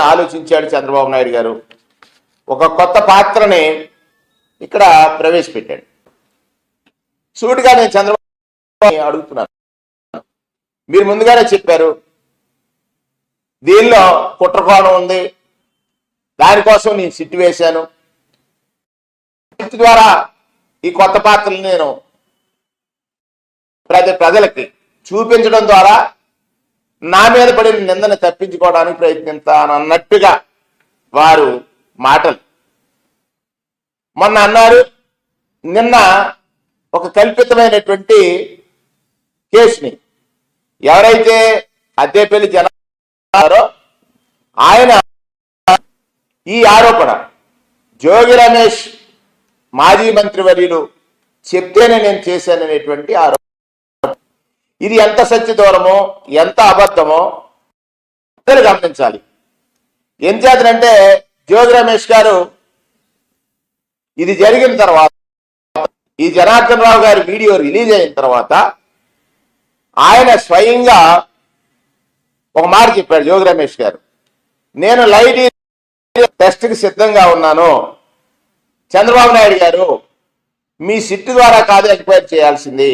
ఆలోచించాడు చంద్రబాబు నాయుడు గారు. ఒక కొత్త పాత్రని ఇక్కడ ప్రవేశపెట్టాడు. సూటిగా నేను చంద్రబాబు అడుగుతున్నాను. మీరు ముందుగానే చెప్పారు దీనిలో కుట్రకోణం ఉంది. దానికోసం నేను సిట్టు వేశాను. ద్వారా ఈ కొత్త పాత్రలు నేను ప్రజ ప్రజలకి చూపించడం ద్వారా నా మీద పడిన నిందను తప్పించుకోవడానికి ప్రయత్నిస్తాను అన్నట్టుగా వారు మాటలు. మొన్న అన్నారు నిన్న ఒక కల్పితమైనటువంటి కేసుని ఎవరైతే అద్దెపల్లి జనారో ఆయన ఈ ఆరోపణ జోగి రమేష్ మాజీ మంత్రివర్యులు చెప్తేనే నేను చేశాననేటువంటి ఆరోపణ ఇది ఎంత సత్య దూరమో ఎంత అబద్ధమో అందరూ గమనించాలి. ఏం చేతనంటే జ్యోతి రమేష్ గారు ఇది జరిగిన తర్వాత ఈ జనార్దన్ రావు గారి వీడియో రిలీజ్ అయిన తర్వాత ఆయన స్వయంగా ఒక మాట చెప్పాడు జోగి రమేష్ గారు. నేను లైట్ టెస్ట్కి సిద్ధంగా ఉన్నాను. చంద్రబాబు నాయుడు గారు మీ సిట్ ద్వారా కాదు ఎంక్వైరీ చేయాల్సింది.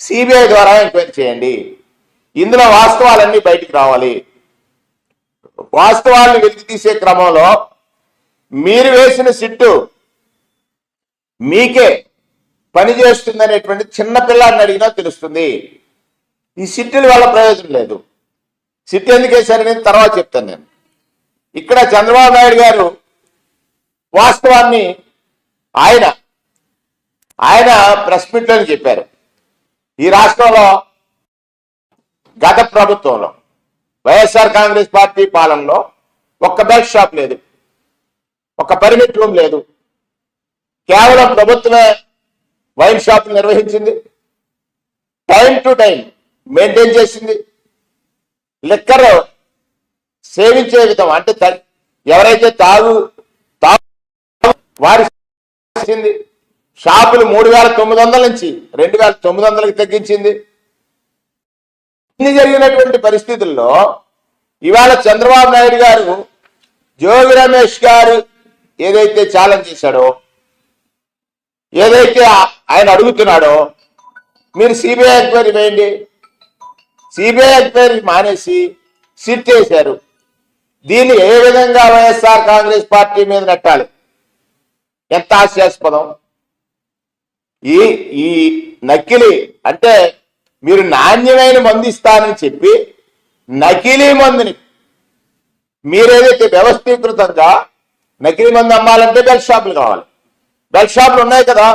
సిబిఐ ద్వారా ఎంక్వైరీ చేయండి. ఇందులో వాస్తవాలన్నీ బయటికి రావాలి. వాస్తవాలను వెతికి తీసే క్రమంలో మీరు వేసిన సిట్టు మీకే పని చేస్తుందనేటువంటి చిన్న పిల్లాడిని అడిగినా తెలుస్తుంది. ఈ సిట్టుల వల్ల ప్రయోజనం లేదు. సిట్టు ఎందుకు వేశారనేది తర్వాత చెప్తాను నేను. ఇక్కడ చంద్రబాబు నాయుడు గారు వాస్తవాన్ని ఆయన ఆయన ప్రెస్ మీట్లో చెప్పారు. ఈ రాష్ట్రంలో గత ప్రభుత్వంలో వైఎస్ఆర్ కాంగ్రెస్ పార్టీ పాలనలో ఒక్క బెల్ట్ షాప్ లేదు. ఒక పర్మిట్ రూమ్ లేదు. కేవలం ప్రభుత్వమే వైన్ షాప్ నిర్వహించింది. టైం టు టైం మెయింటైన్ చేసింది. లిక్కర్ సేవించే విధం అంటే ఎవరైతే తాగు తాగు వారి షాపులు మూడు వేల తొమ్మిది వందల నుంచి రెండు వేల తొమ్మిది వందలకి తగ్గించింది. ఇన్ని జరిగినటువంటి పరిస్థితుల్లో ఇవాళ చంద్రబాబు నాయుడు గారు జోగి రమేష్ గారు ఏదైతే ఛాలెంజ్ చేశాడో ఏదైతే ఆయన అడుగుతున్నాడో మీరు సిబిఐ ఎంక్వైరీ వేయండి. సిబిఐ ఎంక్వైరీ మానేసి సిట్ చేశారు. దీన్ని ఏ విధంగా వైఎస్ఆర్ కాంగ్రెస్ పార్టీ మీద నెట్టాలి? ఎంత హాస్యాస్పదం. ఈ ఈ నకిలీ అంటే మీరు నాణ్యమైన మందు ఇస్తానని చెప్పి నకిలీ మందుని మీరేదైతే వ్యవస్థీకృతంగా నకిలీ మందు అమ్మాలంటే బెల్ట్ షాపులు కావాలి. బెల్ట్ షాపులు ఉన్నాయి కదా.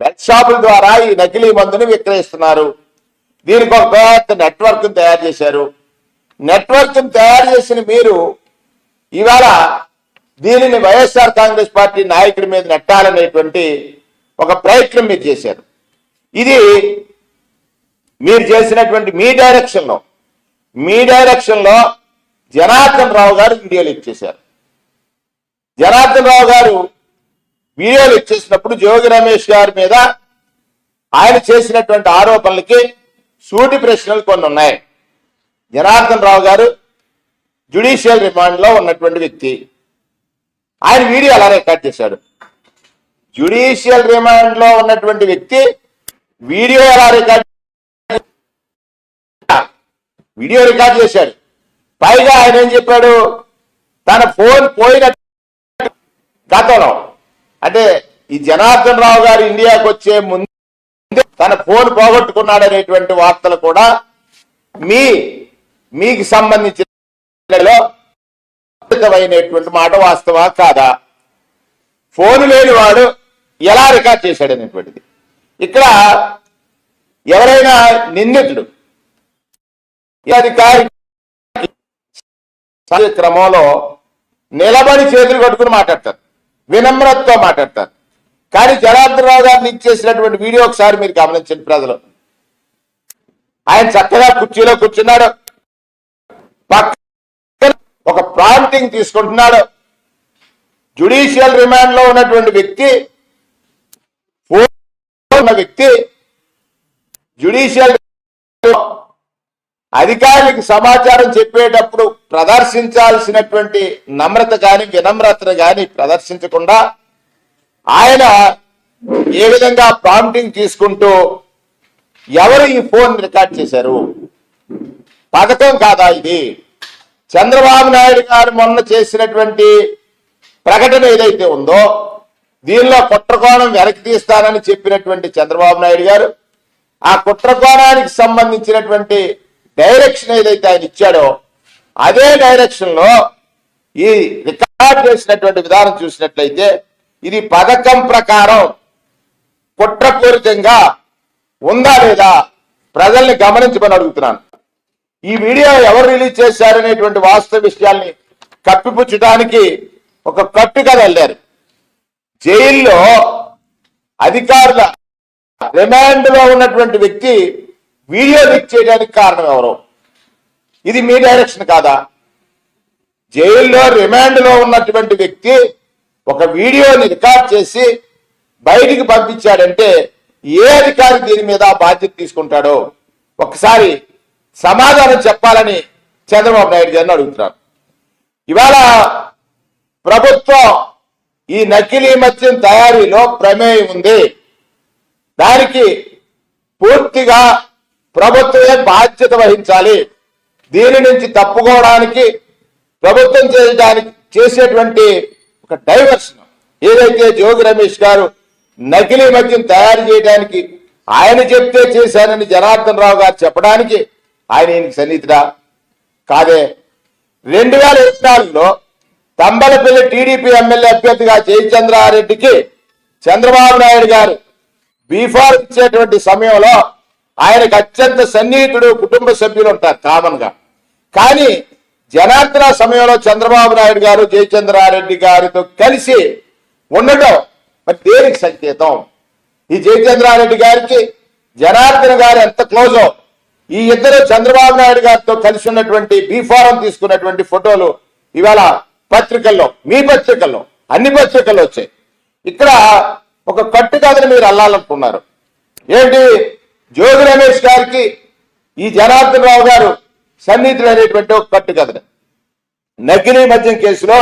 బెల్ట్ షాపుల ద్వారా ఈ నకిలీ మందుని విక్రయిస్తున్నారు. దీనికి ఒక పెద్ద నెట్వర్క్ తయారు చేశారు. నెట్వర్క్ తయారు చేసిన మీరు ఇవాళ దీనిని వైఎస్ఆర్ కాంగ్రెస్ పార్టీ నాయకుడి మీద నెట్టాలనేటువంటి ఒక ప్రయత్నం మీరు చేశారు. ఇది మీరు చేసినటువంటి మీ డైరెక్షన్లో మీ డైరెక్షన్లో జనార్దన్ రావు గారు వీడియోలు ఇచ్చేశారు జనార్దన్ రావు గారు వీడియోలు ఇచ్చేసినప్పుడు జోగి రమేష్ గారి మీద ఆయన చేసినటువంటి ఆరోపణలకి సూటి ప్రశ్నలు కొన్ని ఉన్నాయి. జనార్దన్ రావు గారు జ్యుడిషియల్ రిమాండ్లో ఉన్నటువంటి వ్యక్తి. ఆయన వీడియో అలా రికార్డ్ చేశాడు. జ్యుడిషియల్ రిమాండ్లో ఉన్నటువంటి వ్యక్తి వీడియో ఎలా రికార్డ్ వీడియో రికార్డ్ చేశాడు. పైగా ఆయన ఏం చెప్పాడు? తన ఫోన్ పోయిన గతంలో. అంటే ఈ జనార్దన్ రావు గారు ఇండియాకు వచ్చే ముందు తన ఫోన్ పోగొట్టుకున్నాడనేటువంటి వార్తలు కూడా మీ మీకు సంబంధించిన మాట వాస్తవా కాదా? ఫోన్ లేనివాడు ఎలా రికార్డ్ చేశాడు అనేటువంటిది. ఇక్కడ ఎవరైనా నిందితుడు అధికారి క్రమంలో నిలబడి చేతులు కట్టుకుని మాట్లాడతారు వినమ్రతతో మాట్లాడతారు. కానీ జనార్దనరావు గారిని ఇచ్చేసినటువంటి వీడియో ఒకసారి మీరు గమనించండి ప్రజలు. ఆయన చక్కగా కుర్చీలో కూర్చున్నాడు. ఒక ప్రాంతింగ్ తీసుకుంటున్నాడు. జుడిషియల్ రిమాండ్లో ఉన్నటువంటి వ్యక్తి ఉన్న వ్యక్తి జుడిషియల్ అధికారులకు సమాచారం చెప్పేటప్పుడు ప్రదర్శించాల్సినటువంటి నమ్రత గాని వినమ్రత గాని ప్రదర్శించకుండా ఆయన ఏ విధంగా ప్రాంప్టింగ్ తీసుకుంటూ ఎవరు ఈ ఫోన్ రికార్డ్ చేశారు? పథకం కాదా ఇది? చంద్రబాబు నాయుడు గారు మొన్న చేసినటువంటి ప్రకటన ఏదైతే ఉందో దీనిలో కుట్రకోణం వెనక్కి తీస్తానని చెప్పినటువంటి చంద్రబాబు నాయుడు గారు ఆ కుట్రకోణానికి సంబంధించినటువంటి డైరెక్షన్ ఏదైతే ఆయన ఇచ్చాడో అదే డైరెక్షన్లో ఈ రికార్డ్ చేసినటువంటి విధానం చూసినట్లయితే ఇది పథకం ప్రకారం కుట్రపూరితంగా ఉందా లేదా ప్రజల్ని గమనించమని అడుగుతున్నాను. ఈ వీడియో ఎవరు రిలీజ్ చేశారనేటువంటి వాస్తవ విషయాల్ని కప్పిపుచ్చడానికి ఒక కట్టు కథ వెళ్ళారు జైల్లో అధికారుల రిమాండ్లో ఉన్నటువంటి వ్యక్తి వీడియో లీక్ చేయడానికి కారణం ఎవరు? ఇది మీ డైరెక్షన్ కాదా? జైల్లో రిమాండ్లో ఉన్నటువంటి వ్యక్తి ఒక వీడియోని రికార్డ్ చేసి బయటికి పంపించాడంటే ఏ అధికారి దీని మీద బాధ్యత తీసుకుంటాడో? ఒకసారి సమాధానం చెప్పాలని చంద్రబాబు నాయుడు గారిని అడుగుతున్నాను. ఇవాళ ప్రభుత్వం ఈ నకిలీ మద్యం తయారీలో ప్రమేయం ఉంది. దానికి పూర్తిగా ప్రభుత్వమే బాధ్యత వహించాలి. దీని నుంచి తప్పుకోవడానికి ప్రభుత్వం చేయడానికి చేసేటువంటి ఒక డైవర్షన్. ఏదైతే జోగి రమేష్ గారు నకిలీ మద్యం తయారు చేయడానికి ఆయన చెప్తే చేశానని జనార్దన్ రావు గారు చెప్పడానికి ఆయన ఈయనకి సన్నిహితుడా? కాదే. రెండు వేల ఇరవై నాలుగులో తంబలపల్లి టీడీపీ ఎమ్మెల్యే అభ్యర్థిగా జయచంద్రారెడ్డికి చంద్రబాబు నాయుడు గారు బీఫార్ ఇచ్చేటువంటి సమయంలో ఆయనకు అత్యంత సన్నిహితుడు కుటుంబ సభ్యులు ఉంటారు కామన్గా. కానీ జనార్దన సమయంలో చంద్రబాబు నాయుడు గారు జయచంద్రారెడ్డి గారితో కలిసి ఉండటం మరి దేనికి సంకేతం? ఈ జయచంద్రారెడ్డి గారికి జనార్దన్ గారు ఎంత క్లోజో? ఈ ఇద్దరు చంద్రబాబు నాయుడు గారితో కలిసి ఉన్నటువంటి బీఫారం తీసుకున్నటువంటి ఫోటోలు ఇవాళ పత్రికల్లో మీ పత్రికల్లో అన్ని పత్రికల్లో వచ్చాయి. ఇక్కడ ఒక కట్టు కథను మీరు అల్లాలనుకున్నారు. ఏంటి? జోగి రమేష్ గారికి ఈ జనార్దన్ రావు గారు సన్నిహితులు అనేటువంటి ఒక కట్టు కథను నకిలీ మద్యం కేసులో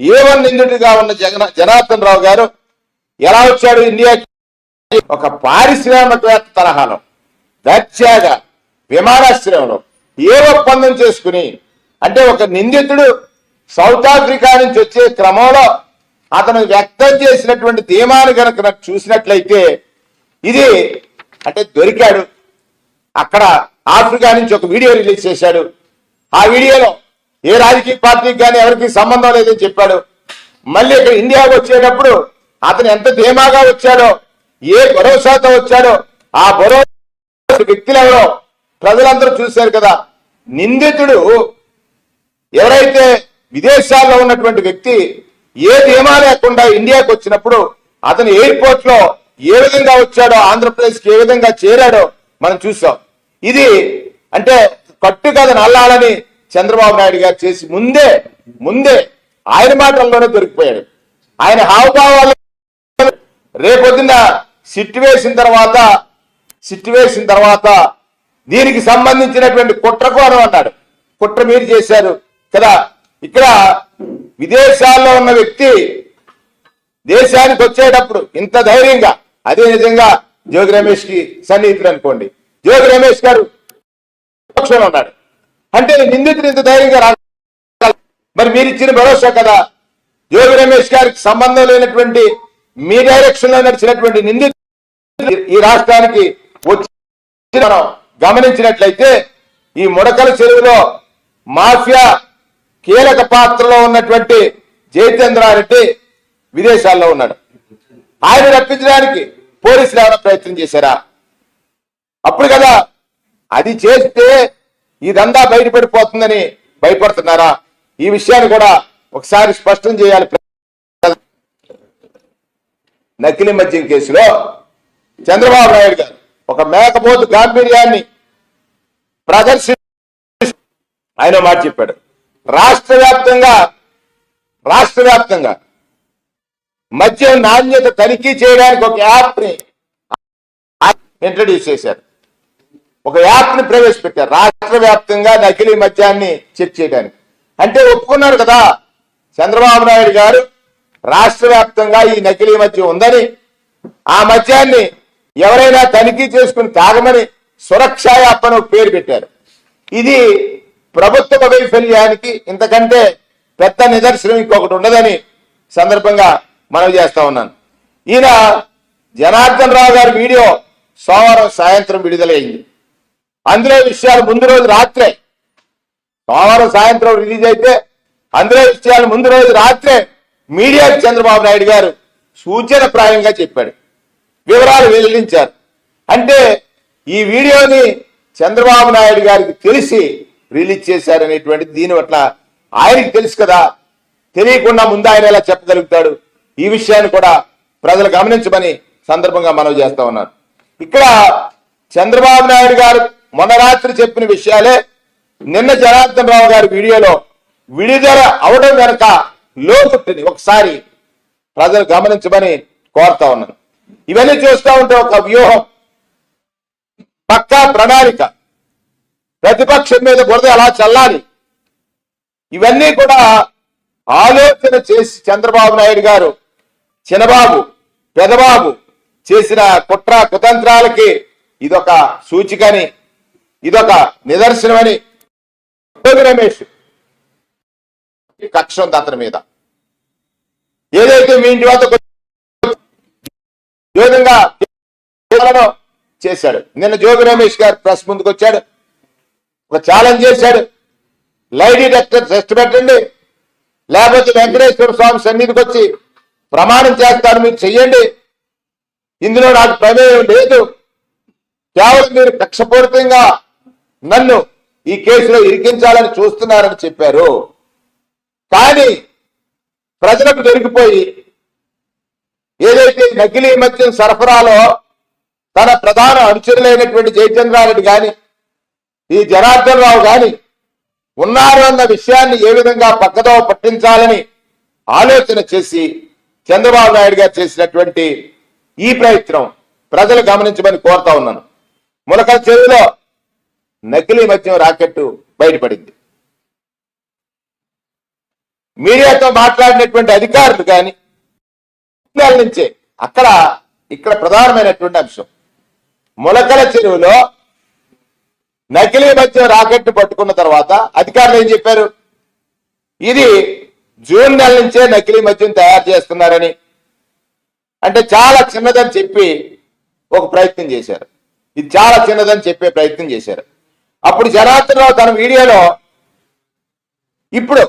ఏ వన్ నిందితుడిగా ఉన్న జగన్ జనార్దన్ రావు గారు ఎలా వచ్చాడు ఇండియా ఒక పారిశ్రామికవేత్త తరహాలో దర్జాగా విమానాశ్రయంలో ఏ ఒప్పందం చేసుకుని అంటే ఒక నిందితుడు సౌత్ ఆఫ్రికా నుంచి వచ్చే క్రమంలో అతను వ్యక్తం చేసినటువంటి ధీమాను కనుక చూసినట్లయితే ఇది అంటే దొరికాడు. అక్కడ ఆఫ్రికా నుంచి ఒక వీడియో రిలీజ్ చేశాడు. ఆ వీడియోలో ఏ రాజకీయ పార్టీకి కానీ ఎవరికి సంబంధం లేదని చెప్పాడు. మళ్ళీ ఇక్కడ ఇండియాకు వచ్చేటప్పుడు అతను ఎంత ధీమాగా వచ్చాడో ఏ భరోసాతో వచ్చాడో ఆ భరోసా వ్యక్తులెవరో ప్రజలందరూ చూశారు కదా. నిందితుడు ఎవరైతే విదేశాల్లో ఉన్నటువంటి వ్యక్తి ఏ నియమా లేకుండా ఇండియాకి వచ్చినప్పుడు అతను ఎయిర్పోర్ట్లో ఏ విధంగా వచ్చాడో ఆంధ్రప్రదేశ్కి ఏ విధంగా చేరాడో మనం చూసాం ఇది అంటే కట్టు కథ నల్లాలని చంద్రబాబు నాయుడు గారు చేసి ముందే ముందే ఆయన మాటల్లోనే దొరికిపోయాడు. ఆయన హావభావాలు రేపొద్దున సిట్ వేసిన తర్వాత సిట్ వేసిన తర్వాత దీనికి సంబంధించినటువంటి కుట్రకోణం అన్నాడు. కుట్ర మీరు చేశారు కదా ఇక్కడ విదేశాల్లో ఉన్న వ్యక్తి దేశానికి వచ్చేటప్పుడు ఇంత ధైర్యంగా అదే నిజంగా జోగి రమేష్కి సన్నిహితుడు అనుకోండి. జోగి రమేష్ గారు పక్షంలో ఉన్నాడు. అంటే నిందితుడు ఇంత ధైర్యంగా రా మరి మీరు ఇచ్చిన భరోసా కదా. జోగి రమేష్ గారికి సంబంధం లేనటువంటి మీ డైరెక్షన్లో నడిచినటువంటి నిందితుడు ఈ రాష్ట్రానికి వచ్చి మనం గమనించినట్లయితే ఈ ముడకల చెరువులో మాఫియా కీలక పాత్రలో ఉన్నటువంటి జయచంద్రారెడ్డి విదేశాల్లో ఉన్నాడు. ఆయన రప్పించడానికి పోలీసులు ఎవరైనా ప్రయత్నం చేశారా? అప్పుడు కదా అది చేస్తే ఇదంతా బయటపడిపోతుందని భయపడుతున్నారా? ఈ విషయాన్ని కూడా ఒకసారి స్పష్టం చేయాలి. నకిలీ మద్యం కేసులో చంద్రబాబు నాయుడు గారు ఒక మేకపోతు గాంభీర్యాన్ని ప్రదర్శి ఆయన మాట చెప్పాడు. రాష్ట్ర వ్యాప్తంగా రాష్ట్ర వ్యాప్తంగా మద్యం నాణ్యత తనిఖీ చేయడానికి ఒక యాప్ని ఇంట్రడ్యూస్ చేశారు. ఒక యాప్ని ప్రవేశపెట్టారు. రాష్ట్ర వ్యాప్తంగా నకిలీ మద్యాన్ని చెక్ చేయడానికి. అంటే ఒప్పుకున్నారు కదా చంద్రబాబు నాయుడు గారు రాష్ట్ర వ్యాప్తంగా ఈ నకిలీ మద్యం ఉందని ఆ మద్యాన్ని ఎవరైనా తనిఖీ చేసుకుని తాగమని సురక్ష యాప్ అని పేరు పెట్టారు. ఇది ప్రభుత్వ వైఫల్యానికి ఇంతకంటే పెద్ద నిదర్శనం ఇంకొకటి ఉండదని సందర్భంగా మనవి చేస్తా ఉన్నాను. ఈయన జనార్దన్ రావు గారి వీడియో సోమవారం సాయంత్రం విడుదలైంది. అందులో విషయాలు ముందు రోజు రాత్రే. సోమవారం సాయంత్రం రిలీజ్ అయితే అందులో విషయాలు ముందు రోజు రాత్రే మీడియాకు చంద్రబాబు నాయుడు గారు సూచన ప్రాయంగా చెప్పాడు. వివరాలు వెల్లడించారు. అంటే ఈ వీడియోని చంద్రబాబు నాయుడు గారికి తెలిసి రిలీజ్ చేశారనేటువంటిది దీని పట్ల ఆయనకి తెలుసు కదా. తెలియకుండా ముందు ఆయన ఎలా చెప్పగలుగుతాడు? ఈ విషయాన్ని కూడా ప్రజలు గమనించమని సందర్భంగా మనవి చేస్తా ఉన్నారు ఇక్కడ చంద్రబాబు నాయుడు గారు మొన్న రాత్రి చెప్పిన విషయాలే. నిన్న జనార్దన్ రావు గారి వీడియోలో విడుదల అవడం వెనక లోపుట్టింది ఒకసారి ప్రజలు గమనించమని కోరుతా ఉన్నాను. ఇవన్నీ చూస్తూ ఉంటే ఒక వ్యూహం పక్కా ప్రణాళిక. ప్రతిపక్షం మీద బురద ఎలా చల్లాలి? ఇవన్నీ కూడా ఆలోచన చేసి చంద్రబాబు నాయుడు గారు చిన్నబాబు పెదబాబు చేసిన కుట్ర కుతంత్రాలకి ఇదొక సూచికని ఇదొక నిదర్శనమని జోగి రమేష్ కక్ష ఉంది అతని మీద. ఏదైతే మీ ఇంటి వద్ద విధంగా చేశాడు. నిన్న జోగి రమేష్ గారు ప్రెస్ ముందుకు వచ్చాడు ఒక ఛాలెంజ్ చేశాడు. లై డిటెక్టర్ టెస్ట్ పెట్టండి. లేకపోతే వెంకటేశ్వర స్వామి సన్నిధికి వచ్చి ప్రమాణం చేస్తాను మీరు చెయ్యండి. ఇందులో నాకు ప్రమేయం లేదు. కేవలం మీరు కక్షపూరితంగా నన్ను ఈ కేసులో ఇరికించాలని చూస్తున్నారని చెప్పారు. కానీ ప్రజలకు దొరికిపోయి ఏదైతే నకిలీ మద్యం సరఫరాలో తన ప్రధాన అనుచరులైనటువంటి జయచంద్రారెడ్డి కానీ ఈ జనార్దన్ రావు గాని ఉన్నారు అన్న విషయాన్ని ఏ విధంగా పక్కదో పట్టించాలని ఆలోచన చేసి చంద్రబాబు నాయుడు గారు చేసినటువంటి ఈ ప్రయత్నం ప్రజలు గమనించమని కోరుతా ఉన్నాను. ములకల చెరువులో నకిలీ మద్యం రాకెట్టు బయటపడింది. మీడియాతో మాట్లాడినటువంటి అధికారులు కానీ నుంచే అక్కడ ఇక్కడ ప్రధానమైనటువంటి అంశం. ములకల చెరువులో నకిలీ మధ్య రాకెట్ పట్టుకున్న తర్వాత అధికారులు ఏం చెప్పారు? ఇది జూన్ నెల నుంచే నకిలీ మద్యం తయారు చేస్తున్నారని. అంటే చాలా చిన్నదని చెప్పి ఒక ప్రయత్నం చేశారు. ఇది చాలా చిన్నదని చెప్పే ప్రయత్నం చేశారు. అప్పుడు జనార్దన్ రావు తన వీడియోలో ఇప్పుడు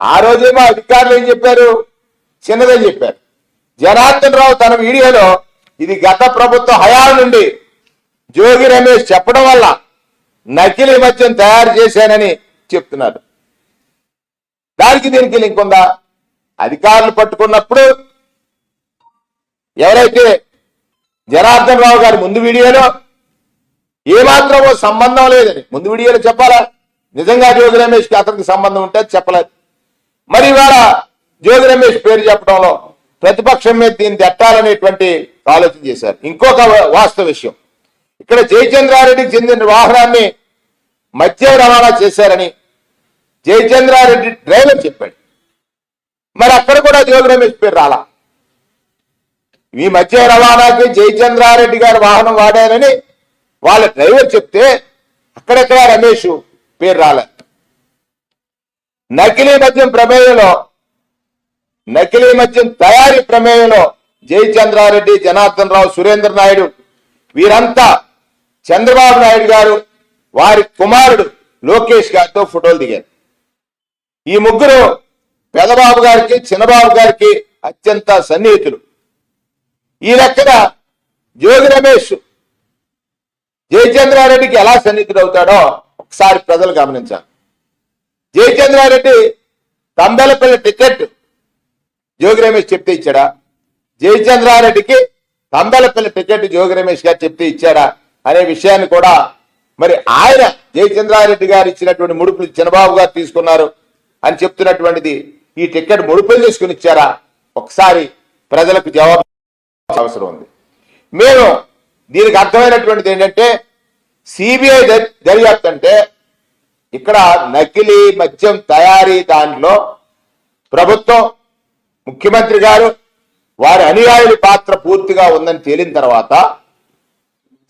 ఆ రోజేమో అధికారులు ఏం చెప్పారు? చిన్నదని చెప్పారు. జనార్దన్ రావు తన వీడియోలో ఇది గత ప్రభుత్వ హయాల నుండి జోగి రమేష్ చెప్పడం వల్ల నకిలీ మద్యం తయారు చేశానని చెప్తున్నారు దానికి దీనికి లింక్ ఉందా? అధికారులు పట్టుకున్నప్పుడు ఎవరైతే జనార్దన్ రావు గారి ముందు వీడియోలో ఏమాత్రమో సంబంధం లేదని ముందు వీడియోలో చెప్పాలా? నిజంగా జోగి రమేష్కి అతనికి సంబంధం ఉంటే చెప్పలేదు. మరి ఇవాళ జోగి రమేష్ పేరు చెప్పడంలో ప్రతిపక్షం మీద దీన్ని తెట్టాలనేటువంటి ఆలోచన చేశారు. ఇంకొక వాస్తవ విషయం. ఇక్కడ జయచంద్రారెడ్డికి చెందిన వాహనాన్ని మద్య రవాణా చేశారని జయచంద్రారెడ్డి డ్రైవర్ చెప్పాడు. మరి అక్కడ కూడా జోగి రమేష్ పేరు రాలా? ఈ మధ్య రవాణాకి జయచంద్రారెడ్డి గారు వాహనం వాడారని వాళ్ళ డ్రైవర్ చెప్తే అక్కడెక్కడ రమేష్ పేరు రాలే. నకిలీ మద్యం ప్రమేయంలో నకిలీ మద్యం తయారీ ప్రమేయంలో జయచంద్రారెడ్డి జనార్దన్ రావు సురేంద్ర నాయుడు వీరంతా చంద్రబాబు నాయుడు గారు వారి కుమారుడు లోకేష్ గారితో ఫోటోలు దిగారు. ఈ ముగ్గురు పెదబాబు గారికి చిన్నబాబు గారికి అత్యంత సన్నిహితులు. ఈ లెక్కన జోగి రమేష్ జయచంద్రారెడ్డికి ఎలా సన్నిహితుడు అవుతాడో ఒకసారి ప్రజలు గమనించాలి. జయచంద్రారెడ్డి తంబెలపల్లి టికెట్ జోగి రమేష్ చెప్తే ఇచ్చాడా? జయచంద్రారెడ్డికి తంబెలపల్లి టికెట్ జోగి రమేష్ గారు చెప్తే ఇచ్చాడా? అనే విషయాన్ని కూడా మరి ఆయన జయచంద్రారెడ్డి గారు ఇచ్చినటువంటి ముడుపులు చంద్రబాబు గారు తీసుకున్నారు అని చెప్తున్నటువంటిది. ఈ టికెట్ ముడుపులు తీసుకుని ఇచ్చారా? ఒకసారి ప్రజలకు జవాబు అవసరం ఉంది. మేము దీనికి అర్థమైనటువంటిది ఏంటంటే సిబిఐ దర్యాప్తు అంటే ఇక్కడ నకిలీ మద్యం తయారీ దాంట్లో ప్రభుత్వం ముఖ్యమంత్రి గారు వారి అనుయాయుల పాత్ర పూర్తిగా ఉందని తేలిన తర్వాత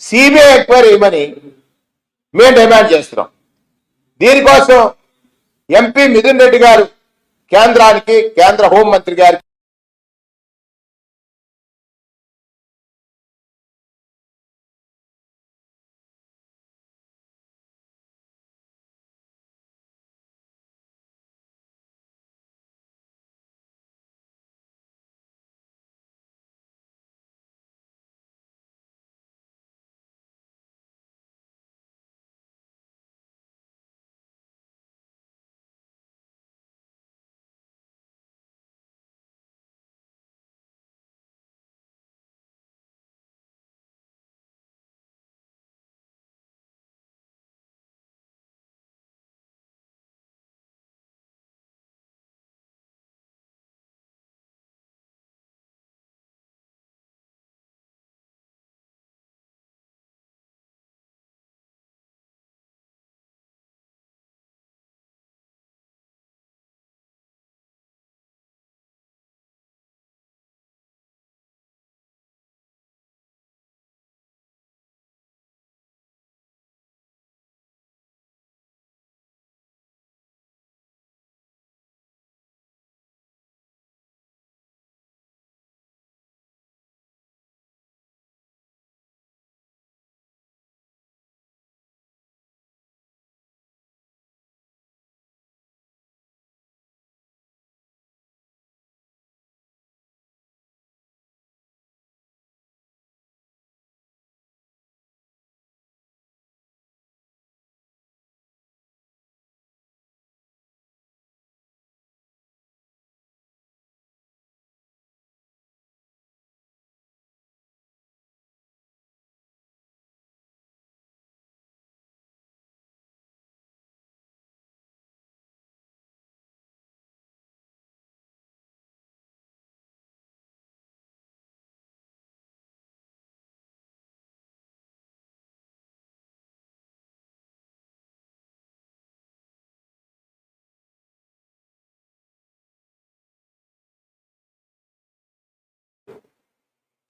సిబిఐ ఎంక్వైరీ ఇవ్వమని మేము డిమాండ్ చేస్తున్నాం. దీనికోసం ఎంపీ మిథున్ రెడ్డి గారు కేంద్రానికి కేంద్ర హోంమంత్రి గారికి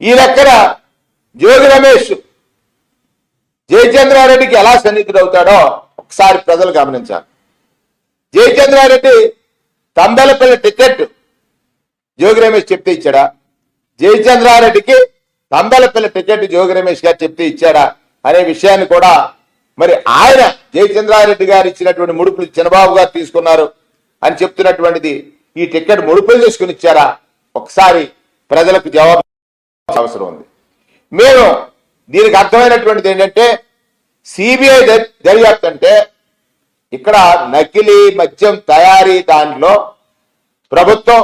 ఈ లెక్కన జోగి రమేష్ జయచంద్రారెడ్డికి ఎలా సన్నిహితుడవుతాడో ఒకసారి ప్రజలు గమనించాలి. జయచంద్రారెడ్డి తంబెలపల్లి టికెట్ జోగి రమేష్ చెప్తే ఇచ్చాడా? జయచంద్రారెడ్డికి తంబెలపల్లి టికెట్ జోగి రమేష్ గారు చెప్తే ఇచ్చాడా? అనే విషయాన్ని కూడా మరి ఆయన జయచంద్రారెడ్డి గారు ఇచ్చినటువంటి ముడుపులు చంద్రబాబు గారు తీసుకున్నారు అని చెప్తున్నటువంటిది. ఈ టికెట్ ముడుపులు చేసుకుని ఇచ్చారా? ఒకసారి ప్రజలకు జవాబు అవసరం ఉంది మేము దీనికి అర్థమైనటువంటిది ఏంటంటే సిబిఐ దర్యాప్తు అంటే ఇక్కడ నకిలీ మద్యం తయారీ దాంట్లో ప్రభుత్వం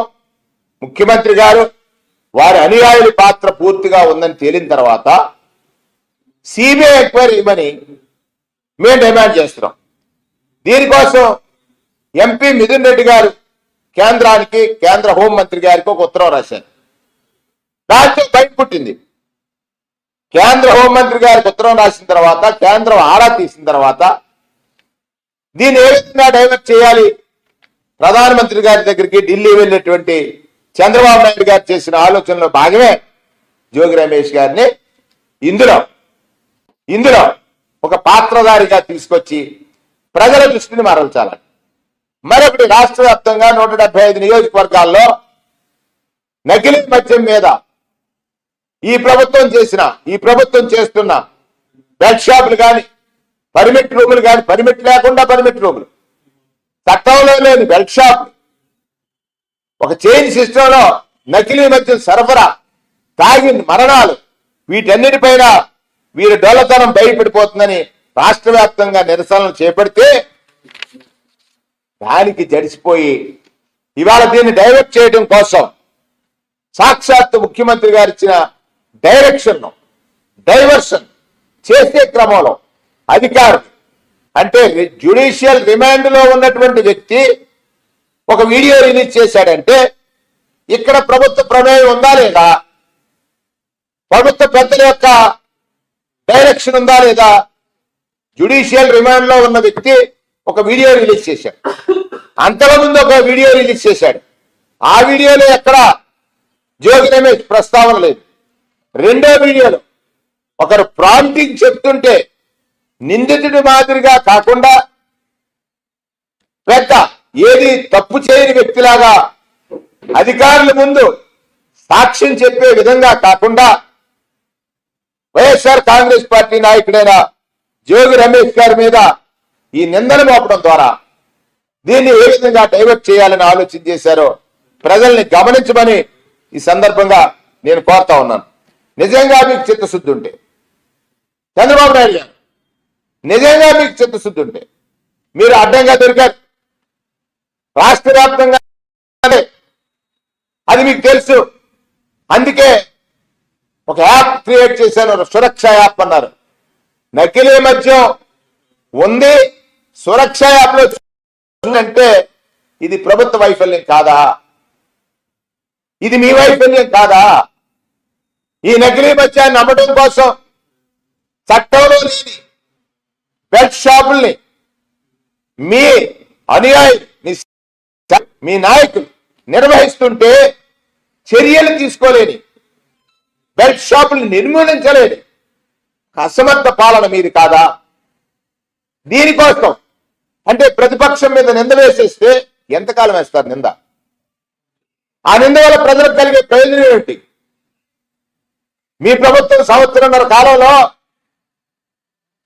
ముఖ్యమంత్రి గారు వారి అనుయాయుల పాత్ర పూర్తిగా ఉందని తేలిన తర్వాత సిబిఐ ఎంక్వైరీ ఇవ్వని మేము డిమాండ్ చేస్తున్నాం. దీనికోసం ఎంపీ మిథున్ రెడ్డి గారు కేంద్రానికి కేంద్ర హోంమంత్రి గారికి ఒక ఉత్తరం రాశారు. దాంట్లో బయట పుట్టింది కేంద్ర హోంమంత్రి గారికి ఉత్తరం రాసిన తర్వాత కేంద్రం ఆరా తీసిన తర్వాత దీన్ని ఏ విధంగా డైవర్ట్ చేయాలి? ప్రధానమంత్రి గారి దగ్గరికి ఢిల్లీ వెళ్ళినటువంటి చంద్రబాబు నాయుడు గారు చేసిన ఆలోచనలో భాగమే జోగి రమేష్ గారిని ఇందులో ఇందులో ఒక పాత్రధారిగా తీసుకొచ్చి ప్రజల దృష్టిని మరల్చాలని మరొకటి రాష్ట్ర వ్యాప్తంగా నూట డెబ్బై ఐదు నియోజకవర్గాల్లో నకిలీ మద్యం మీద ఈ ప్రభుత్వం చేసిన ఈ ప్రభుత్వం చేస్తున్న బెడ్ షాపులు కానీ పర్మిట్ రూములు కానీ పర్మిట్ లేకుండా పర్మిట్ రూములు చట్టంలో లేని బెల్ట్ షాప్ ఒక చైన్ సిస్టంలో నకిలీ మద్యం సరఫరా తాగి మరణాలు వీటన్నిటిపైన వీరి డొల్లతనం బయటపడిపోతుందని రాష్ట్ర వ్యాప్తంగా నిరసనలు చేపడితే దానికి జడిసిపోయి ఇవాళ దీన్ని డైవర్ట్ చేయడం కోసం సాక్షాత్ ముఖ్యమంత్రి గారు ఇచ్చిన డైరెక్షన్ డైవర్షన్ చేసే క్రమంలో అధికారం అంటే జ్యుడిషియల్ రిమాండ్లో ఉన్నటువంటి వ్యక్తి ఒక వీడియో రిలీజ్ చేశాడంటే ఇక్కడ ప్రభుత్వ ప్రమేయం ఉందా లేదా? ప్రభుత్వ పెద్దల యొక్క డైరెక్షన్ ఉందా లేదా? జ్యుడిషియల్ రిమాండ్లో ఉన్న వ్యక్తి ఒక వీడియో రిలీజ్ చేశాడు. అంతలో ముందు ఒక వీడియో రిలీజ్ చేశాడు. ఆ వీడియోలో ఎక్కడ జోగి రమేష్ ప్రస్తావన లేదు. రెండో వీడియోలో. ఒకరు ప్రాంప్టింగ్ చెప్తుంటే నిందితుడి మాదిరిగా కాకుండా పెద్ద ఏది తప్పు చేయని వ్యక్తిలాగా అధికారుల ముందు సాక్ష్యం చెప్పే విధంగా కాకుండా వైఎస్ఆర్ కాంగ్రెస్ పార్టీ నాయకుడైన జోగి రమేష్ గారి మీద ఈ నిందన మోపడం ద్వారా దీన్ని ఏ విధంగా డైవర్ట్ చేయాలని ఆలోచన చేశారో ప్రజల్ని గమనించమని ఈ సందర్భంగా నేను కోరుతా ఉన్నాను. నిజంగా మీకు చిత్తశుద్ధి ఉంటే. చంద్రబాబు నాయుడు గారు నిజంగా మీకు చిత్తశుద్ధి ఉంటే. మీరు అడ్డంగా దొరికారు. రాష్ట్ర వ్యాప్తంగా అది మీకు తెలుసు. అందుకే ఒక యాప్ క్రియేట్ చేశాను సురక్ష యాప్ అన్నారు. నకిలీ మద్యం ఉంది. సురక్ష యాప్లో అంటే ఇది ప్రభుత్వ వైఫల్యం కాదా? ఇది మీ వైఫల్యం కాదా? ఈ నకిలీ మద్యాన్ని అమ్మడం కోసం చట్టంలో లేని బెల్ట్ షాపుల్ని మీ అనుయాయి మీ మీ నాయకులు నిర్వహిస్తుంటే చర్యలు తీసుకోలేని బెల్ట్ షాపులు నిర్మూలించలేని అసమర్థ పాలన మీది కాదా? దీనికోసం అంటే ప్రతిపక్షం మీద నింద వేసేస్తే ఎంతకాలం వేస్తారు నింద? ఆ నింద వల్ల ప్రజలకు కలిగే ప్రయోజనం ఏమిటి? మీ ప్రభుత్వం సంవత్సరంన్నర కాలంలో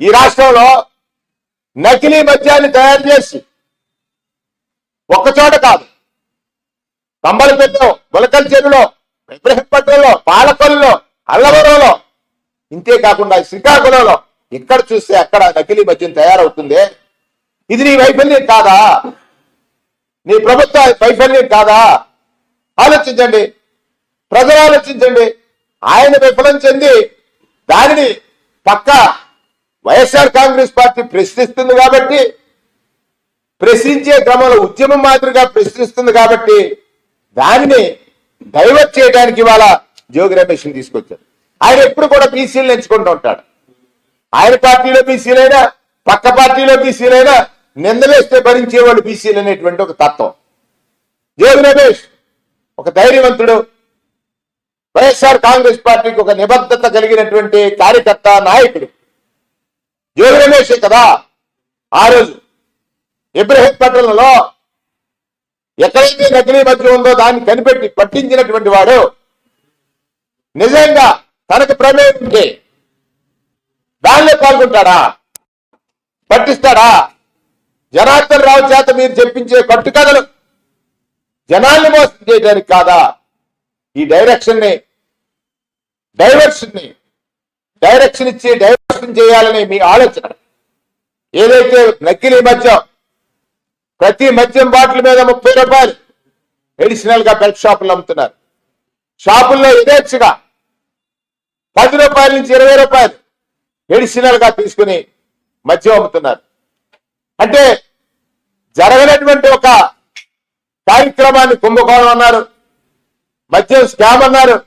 ఈ రాష్ట్రంలో నకిలీ మద్యాన్ని తయారు చేసి ఒక్కచోట కాదు కంబలపెట్టలో గులకల చెరువులో ఇబ్రహీంపట్నంలో పాలకొల్లులో అల్లవరంలో ఇంతే కాకుండా శ్రీకాకుళంలో ఎక్కడ చూస్తే అక్కడ నకిలీ మద్యం తయారవుతుంది. ఇది నీ వైఫల్యం కాదా? నీ ప్రభుత్వ వైఫల్యం కాదా? ఆలోచించండి. ప్రజలు ఆలోచించండి. ఆయన విఫలం చెంది దానిని పక్క వైఎస్ఆర్ కాంగ్రెస్ పార్టీ ప్రశ్నిస్తుంది కాబట్టి ప్రశ్నించే క్రమంలో ఉద్యమం మాదిరిగా ప్రశ్నిస్తుంది కాబట్టి దానిని డైవర్ట్ చేయడానికి ఇవాళ జోగి రమేష్ తీసుకొచ్చారు. ఆయన ఎప్పుడు కూడా బీసీలు ఎంచుకుంటూ ఉంటాడు. ఆయన పార్టీలో బీసీలైనా పక్క పార్టీలో బీసీలైనా నిందలేస్తే భరించేవాళ్ళు బీసీలు అనేటువంటి ఒక తత్వం. జోగి రమేష్ ఒక ధైర్యవంతుడు వైఎస్ఆర్ కాంగ్రెస్ పార్టీకి ఒక నిబద్ధత కలిగినటువంటి కార్యకర్త నాయకుడు. జోగి రమేష్ కదా. ఆ రోజు ఇబ్రహీంపట్నంలో ఎక్కడైతే నకిలీ మద్యం ఉందో దాన్ని కనిపెట్టి పట్టించినటువంటి వాడు నిజంగా తనకు ప్రమేయం ఉంటే దానిలో పాల్గొంటాడా? పట్టిస్తాడా? జనార్దన్ రావు చేత మీరు చెప్పించే కట్టుకథలు జనాల్ని మోసం చేయడానికి కాదా? ఈ డైరెక్షన్ని డైవర్షన్ని డైరెక్షన్ ఇచ్చి డైవర్షన్ చేయాలని మీ ఆలోచన. ఏదైతే నకిలీ మద్యం ప్రతి మద్యం బాటిల్ మీద ముప్పై రూపాయలు ఎడిషనల్గా బెల్ట్ షాపులు అమ్ముతున్నారు. షాపుల్లో యథేచ్ఛగా పది రూపాయల నుంచి ఇరవై రూపాయలు ఎడిషనల్గా తీసుకుని మద్యం అమ్ముతున్నారు. అంటే జరగనటువంటి ఒక కార్యక్రమాన్ని కుంభకోణం అన్నారు. మద్యం స్కామ్ అన్నారు.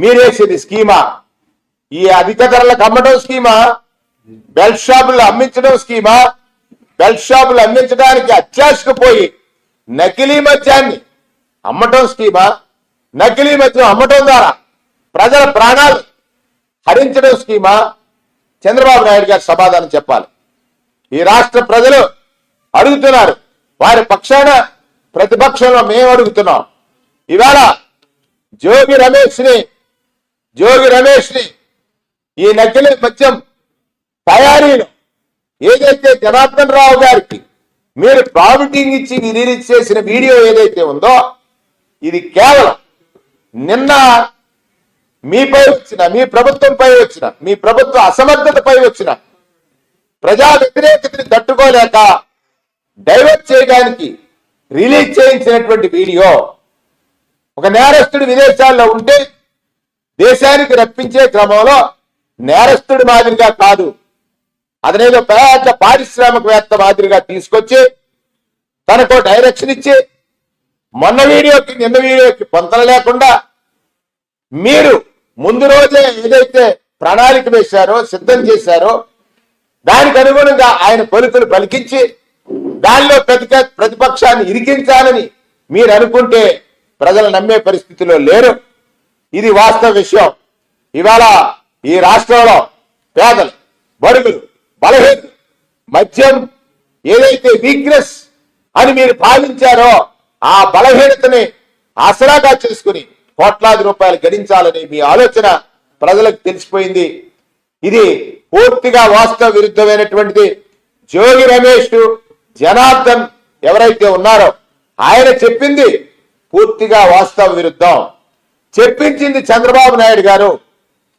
మీరేసేది స్కీమా? ఈ అధిక ధరలకు అమ్మడం స్కీమా? బెల్ట్ షాపులు అమ్మించడం స్కీమా? బెల్ట్ షాపులు అమ్మించడానికి అత్యాశకు పోయి నకిలీ మద్యాన్ని అమ్మటం స్కీమా? నకిలీ మద్యం అమ్మటం ద్వారా ప్రజల ప్రాణాలు హరించడం స్కీమా? చంద్రబాబు నాయుడు గారు సమాధానం చెప్పాలి. ఈ రాష్ట్ర ప్రజలు అడుగుతున్నారు. వారి పక్షాన ప్రతిపక్షంలో మేము అడుగుతున్నాం. ఇవాళ జోగి రమేష్ని జోగి రమేష్ని ఈ నకిలీ మద్యం తయారీలో ఏదైతే జనార్దన్ రావు గారికి మీరు ప్రామిటింగ్ ఇచ్చి రిలీజ్ చేసిన వీడియో ఏదైతే ఉందో ఇది కేవలం నిన్న మీపై వచ్చిన మీ ప్రభుత్వంపై వచ్చిన మీ ప్రభుత్వ అసమర్థతపై వచ్చిన ప్రజా వ్యతిరేకతని తట్టుకోలేక డైవర్ట్ చేయడానికి రిలీజ్ చేయించినటువంటి వీడియో ఒక నేరస్తుడు విదేశాల్లో ఉంటే దేశానికి రప్పించే క్రమంలో నేరస్తుడి మాదిరిగా కాదు. అతనేదో పెద్ద పారిశ్రామికవేత్త మాదిరిగా తీసుకొచ్చి తనకు డైరెక్షన్ ఇచ్చి మొన్న వీడియోకి నిన్న వీడియోకి పొంతన లేకుండా మీరు ముందు రోజే ఏదైతే ప్రణాళిక వేశారో సిద్ధం చేశారో దానికి అనుగుణంగా ఆయన పలుకులు పలికించి దానిలో ప్రతిక ప్రతిపక్షాన్ని ఇరికించాలని మీరు అనుకుంటే ప్రజలు నమ్మే పరిస్థితిలో లేరు. ఇది వాస్తవ విషయం. ఇవాళ ఈ రాష్ట్రంలో పేదలు బడుగులు బలహీనులు మద్యం ఏదైతే వీక్నెస్ అని మీరు భావించారో ఆ బలహీనతని ఆసరాగా చేసుకుని కోట్లాది రూపాయలు గడించాలని మీ ఆలోచన ప్రజలకు తెలిసిపోయింది. ఇది పూర్తిగా వాస్తవ విరుద్ధమైనటువంటిది. జోగి రమేష్ జనార్దన్ ఎవరైతే ఉన్నారో ఆయన చెప్పింది పూర్తిగా వాస్తవ విరుద్ధం. చెప్పించింది చంద్రబాబు నాయుడు గారు.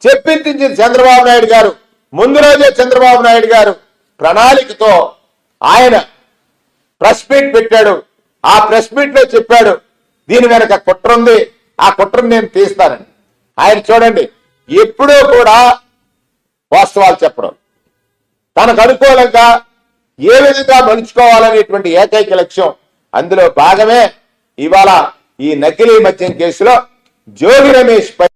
చెప్పించింది చంద్రబాబు నాయుడు గారు. ముందు రోజే చంద్రబాబు నాయుడు గారు ప్రణాళికతో ఆయన ప్రెస్ మీట్ పెట్టాడు. ఆ ప్రెస్ మీట్లో చెప్పాడు దీని వెనక కుట్ర ఉంది. ఆ కుట్రను నేను తీస్తానని. ఆయన చూడండి ఎప్పుడూ కూడా వాస్తవాలు చెప్పడం. తనకు అనుకూలంగా ఏ విధంగా మలుచుకోవాలనేటువంటి ఏకైక లక్ష్యం అందులో భాగమే ఇవాళ ఈ నకిలీ మద్యం కేసులో జోగి రమేష్ పై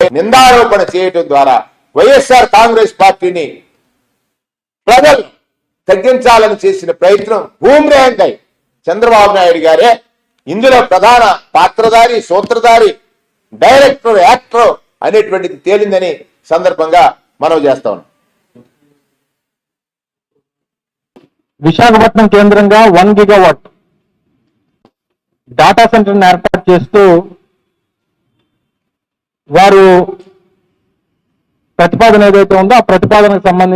నిందారోపణ చేయటం ద్వారా వైఎస్ఆర్ కాంగ్రెస్ పార్టీని ప్రజలు తగ్గించాలని చేసిన ప్రయత్నం భూమిరేంకై చంద్రబాబు నాయుడు గారే. ఇందులో ప్రధాన పాత్రధారి సూత్రధారి డైరెక్టర్ యాక్టర్ అనేటువంటిది తేలిందని సందర్భంగా మనవి చేస్తా ఉన్నాం. విశాఖపట్నం కేంద్రంగా వన్ గిగావాట్ డాటా సెంటర్ని ఏర్పాటు చేస్తూ వారు ప్రతిపాదన ఏదైతే ఉందో ఆ ప్రతిపాదనకు సంబంధించి